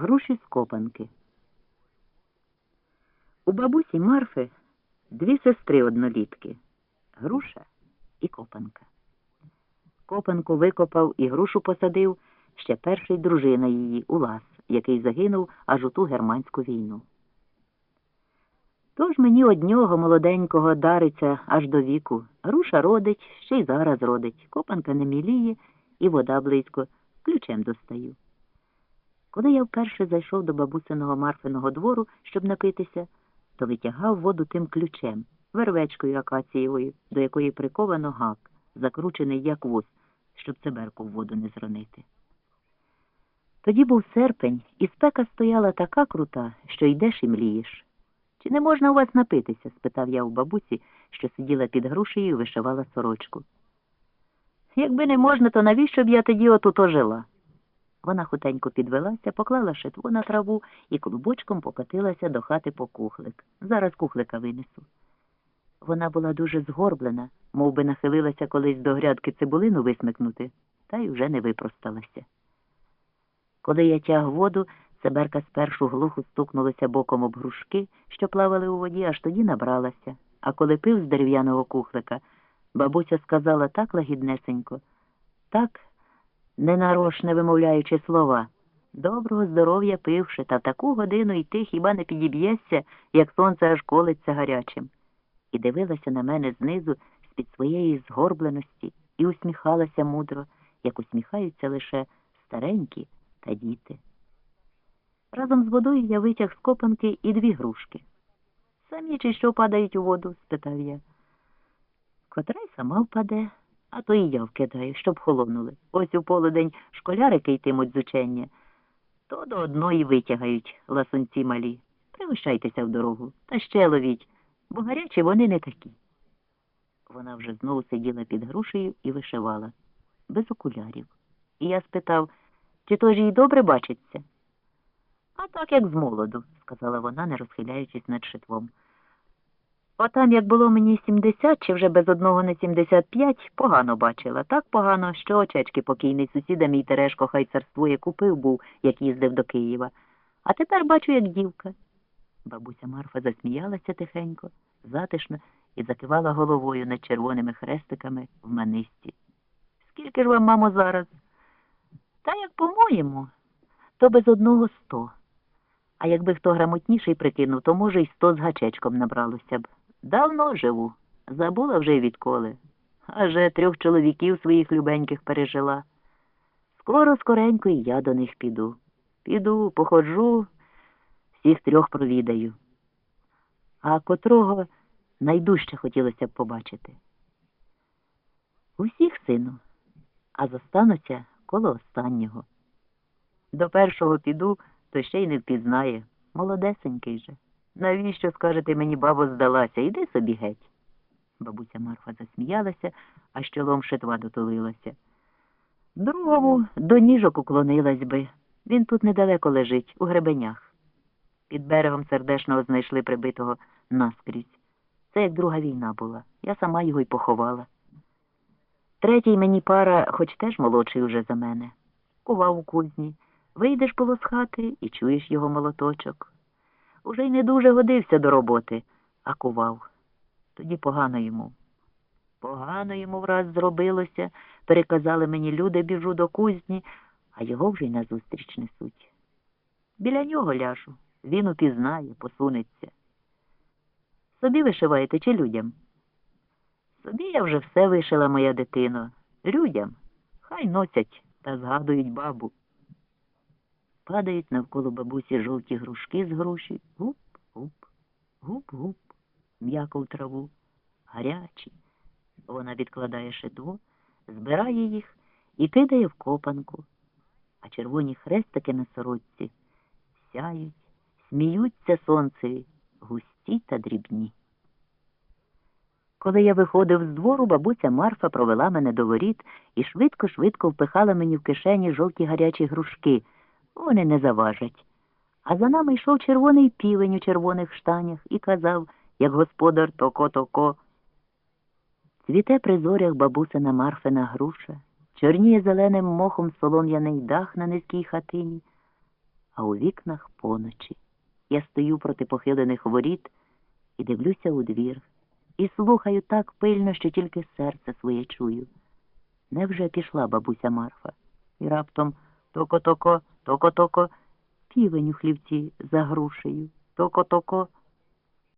Груші з копанки. У бабусі Марфи дві сестри однолітки груша і копанка. Копанку викопав і грушу посадив ще перший дружина її Улас, який загинув аж у ту германську війну. Тож мені од нього молоденького дариться аж до віку. Груша родить, ще й зараз родить. Копанка не міліє, і вода близько, ключем достаю. Коли я вперше зайшов до бабусиного Марфиного двору, щоб напитися, то витягав воду тим ключем, вервечкою акацієвою, до якої приковано гак, закручений як вуз, щоб циберку в воду не зронити. Тоді був серпень, і спека стояла така крута, що йдеш і млієш. Чи не можна у вас напитися? спитав я у бабусі, що сиділа під грушею і вишивала сорочку. Якби не можна, то навіщо б я тоді отуто жила? Вона хутенько підвелася, поклала шитву на траву і клубочком покотилася до хати по кухлик. Зараз кухлика винесу. Вона була дуже згорблена, мов би нахилилася колись до грядки цибулину висмикнути, та й уже не випросталася. Коли я тяг воду, циберка спершу глухо стукнулася боком об грушки, що плавали у воді, аж тоді набралася. А коли пив з дерев'яного кухлика, бабуся сказала так лагіднесенько, так ненарошне вимовляючи слова. Доброго здоров'я пивши, та в таку годину й ти хіба не підіб'єшся, як сонце аж колиться гарячим. І дивилася на мене знизу з-під своєї згорбленості і усміхалася мудро, як усміхаються лише старенькі та діти. Разом з водою я витяг з копанки і дві грушки. Самі чи що падають у воду? спитав я. Котра й сама впаде, а то і я вкидаю, щоб холонули. Ось у полудень школярики йтимуть з учення, то до одної витягають ласунці малі. Пригощайтеся в дорогу та ще ловіть, бо гарячі вони не такі. Вона вже знову сиділа під грушею і вишивала, без окулярів. І я спитав, чи то ж їй добре бачиться? А так, як з молоду, сказала вона, не розхиляючись над шитвом. Отам, як було мені сімдесят, чи вже без одного не сімдесят п'ять, погано бачила. Так погано, що очечки покійний сусіда мій Терешко хай царствує купив був, як їздив до Києва. А тепер бачу, як дівка. Бабуся Марфа засміялася тихенько, затишно і закивала головою над червоними хрестиками в манисті. Скільки ж вам, мамо, зараз? Та як по-моєму, то без одного сто. А якби хто грамотніший прикинув, то, може, й сто з гачечком набралося б. Давно живу, забула вже відколи. Аже трьох чоловіків своїх любеньких пережила. Скоро, скоренько, і я до них піду. Піду, походжу, всіх трьох провідаю. А котрого найдужче хотілося б побачити. Усіх, сину, а зостануться коло останнього. До першого піду, то ще й не впізнає. Молодесенький же. Навіщо, скажете, мені бабо здалася? Іди собі геть. Бабуся Марфа засміялася, а з чолом шитва дотулилася. Другому до ніжок уклонилась би. Він тут недалеко лежить, у гребенях. Під берегом сердешного знайшли прибитого наскрізь. Це як друга війна була. Я сама його й поховала. Третій мені пара, хоч теж молодший уже за мене. Кував у кузні. Вийдеш було хати і чуєш його молоточок. Уже й не дуже годився до роботи, а кував. Тоді погано йому. Погано йому враз зробилося, переказали мені люди, біжу до кузні, а його вже й назустріч несуть. Біля нього ляжу, він упізнає, посунеться. Собі вишиваєте чи людям? Собі я вже все вишила, моя дитино. Людям хай носять та згадують бабу. Падають навколо бабусі жовті грушки з груші. Гуп, гуп, гуп-гуп, м'яко в траву, гарячі. Вона відкладає шитво, збирає їх і кидає в копанку, а червоні хрестики на сорочці сяють, сміються сонцеві, густі та дрібні. Коли я виходив з двору, бабуся Марфа провела мене до воріт і швидко-швидко впихала мені в кишені жовті гарячі грушки. Вони не заважать. А за нами йшов червоний півень у червоних штанях і казав, як господар токо-токо. Цвіте при зорях бабусина Марфина груша, чорніє зеленим мохом солом'яний дах на низькій хатині, а у вікнах поночі. Я стою проти похилених воріт і дивлюся у двір, і слухаю так пильно, що тільки серце своє чую. Невже пішла бабуся Марфа? І раптом токо-токо, токо-токо, півень у хлівці за грушею, токо-токо,